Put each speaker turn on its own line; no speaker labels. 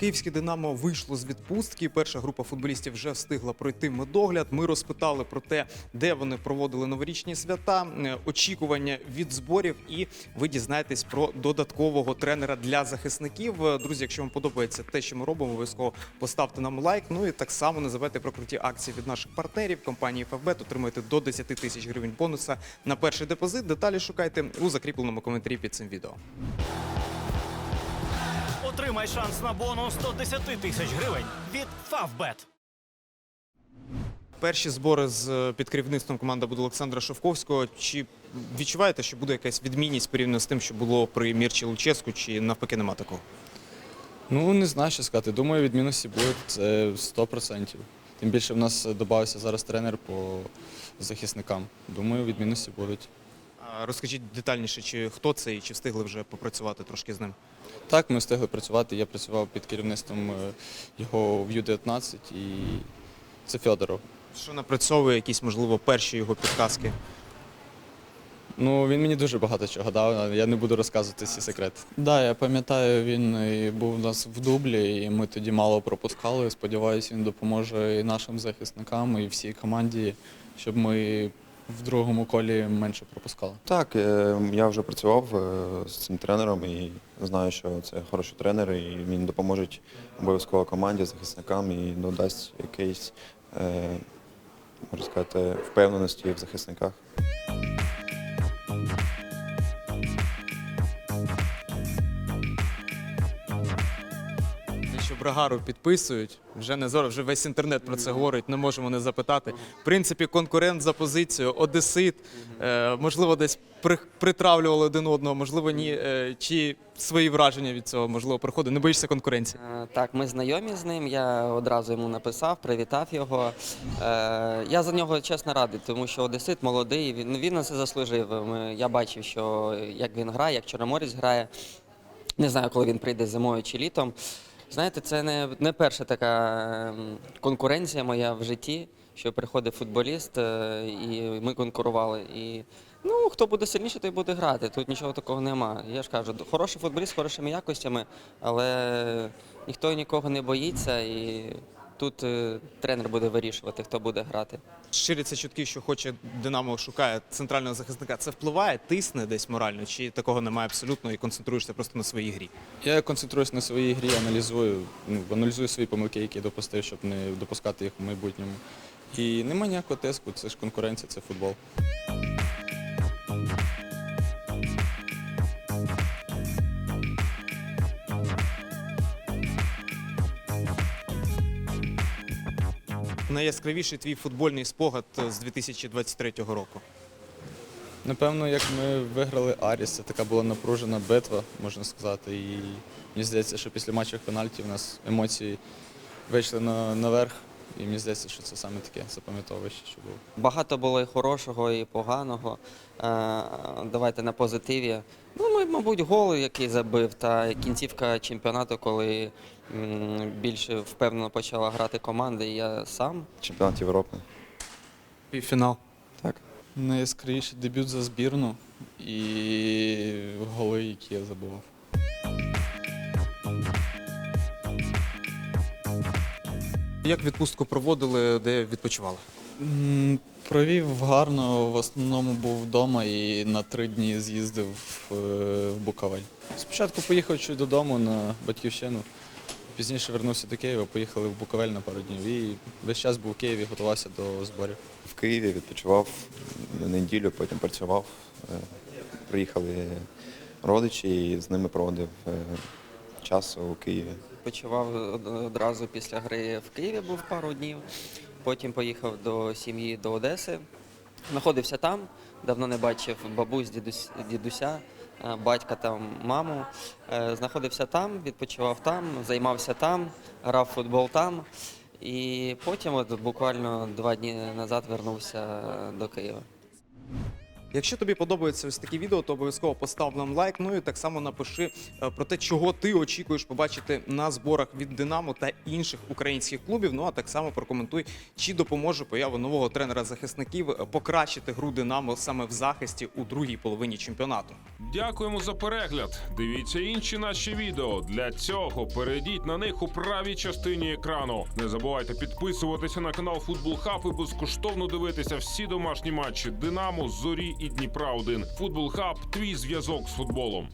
Київське Динамо вийшло з відпустки. Перша група футболістів вже встигла пройти медогляд. Ми розпитали про те, де вони проводили новорічні свята, е, очікування від зборів, і ви дізнаєтесь про додаткового тренера для захисників. Е, Друзі, якщо вам подобається те, що ми робимо, обов'язково поставте нам лайк. Ну і так само не забувайте про круті акції від наших партнерів компанії FFBet. Отримуєте до 10 тисяч гривень бонуса на перший депозит. Деталі шукайте у закріпленому коментарі під цим відео.
Отримай шанс на бонус 110 тисяч гривень від Favbet.
Перші збори з е, під керівництвом команди буде Олександра Шовковського. Чи відчуваєте, що буде якась відмінність порівняно з тим, що було при Мірчі Луческу, чи навпаки нема такого?
Ну, не знаю, що сказати. Думаю, відмінності будуть це 100%. Тим більше в нас додався зараз тренер по захисникам. Думаю, відмінності будуть.
Розкажіть детальніше, чи хто це і чи встигли вже попрацювати трошки з ним?
Так, ми встигли працювати. Я працював під керівництвом е, його в Ю-19 і це Федоров.
Що напрацьовує якісь, можливо, перші його підказки?
Ну, він мені дуже багато чого дав, я не буду розказувати всі секрети. Так, да, я пам'ятаю, він і був у нас в дублі, і ми тоді мало пропускали. Сподіваюся, він допоможе і нашим захисникам, і всій команді, щоб ми в другому колі менше пропускали.
Так, е, я вже працював е, з цим тренером і знаю, що це хороший тренер, і він допоможе обов'язково команді, захисникам і додасть якийсь, е, можна сказати, впевненості в захисниках.
Брагару підписують, вже не зоро, вже весь інтернет про це говорить, не можемо не запитати. В принципі, конкурент за позицію, одесит, е, можливо, десь при, притравлювали один одного, можливо, ні. Е, чи свої враження від цього, можливо, приходить? Не боїшся конкуренції?
Е, Так, ми знайомі з ним. Я одразу йому написав, привітав його. Я за нього чесно радий, тому що Одесит молодий. Він він на це заслужив. Я бачив, що як він грає, як Чорноморець грає. Не знаю, коли він прийде зимою чи літом. Знаєте, це не, не перша така ем, конкуренція моя в житті, що приходить футболіст, е, і ми конкурували. І ну, хто буде сильніше, той буде грати. Тут нічого такого нема. Я ж кажу, хороший футболіст з хорошими якостями, але ніхто нікого не боїться, і тут е, тренер буде вирішувати, хто буде грати.
Ширяться чутки, що хоче Динамо шукає центрального захисника. Це впливає, тисне десь морально, чи такого немає абсолютно і концентруєшся просто на своїй грі?
Я концентруюсь на своїй грі, аналізую, ну, аналізую свої помилки, які допустив, щоб не допускати їх в майбутньому. І нема ніякого тиску, це ж конкуренція, це футбол.
Найяскравіший твій футбольний спогад е, з 2023 року.
Напевно, як ми виграли Аріс, це така була напружена битва, можна сказати. І мені здається, що після матчів пенальті в нас емоції вийшли на, наверх. І мені здається, що це саме таке запам'ятовуще, що було.
Багато було і хорошого, і поганого. Е, Давайте на позитиві. Ну, ми, мабуть, гол, який забив, та кінцівка чемпіонату, коли м, більше впевнено почала грати команда, і я сам.
Чемпіонат Європи.
Півфінал.
Так.
Найяскравіший дебют за збірну і голи, які я забував.
Як відпустку проводили, де відпочивали?
М, Провів гарно, в основному був вдома і на три дні з'їздив е, в Буковель. Спочатку поїхав чуть додому на батьківщину, пізніше вернувся до Києва, поїхали в Буковель на пару днів і весь час був в Києві, готувався до зборів.
В Києві відпочивав на неділю, потім працював. Е, Приїхали родичі і з ними проводив е, час у Києві.
Почував одразу після гри в Києві, був пару днів. Потім поїхав до сім'ї до Одеси. Знаходився там, давно не бачив бабусь, дідусь, дідуся, е, батька там, маму. Е, Знаходився там, відпочивав там, займався там, грав футбол там. І потім, от буквально два дні назад, вернувся до Києва.
Якщо тобі подобаються ось такі відео, то обов'язково постав нам лайк. Ну і так само напиши е, про те, чого ти очікуєш побачити на зборах від Динамо та інших українських клубів. Ну а так само прокоментуй, чи допоможе поява нового тренера захисників е, покращити гру Динамо саме в захисті у другій половині чемпіонату.
Дякуємо за перегляд. Дивіться інші наші відео. Для цього перейдіть на них у правій частині екрану. Не забувайте підписуватися на канал Футбол Хаб і безкоштовно дивитися всі домашні матчі Динамо, Зорі і Дніпра 1 Футбол Хаб твій зв'язок з футболом.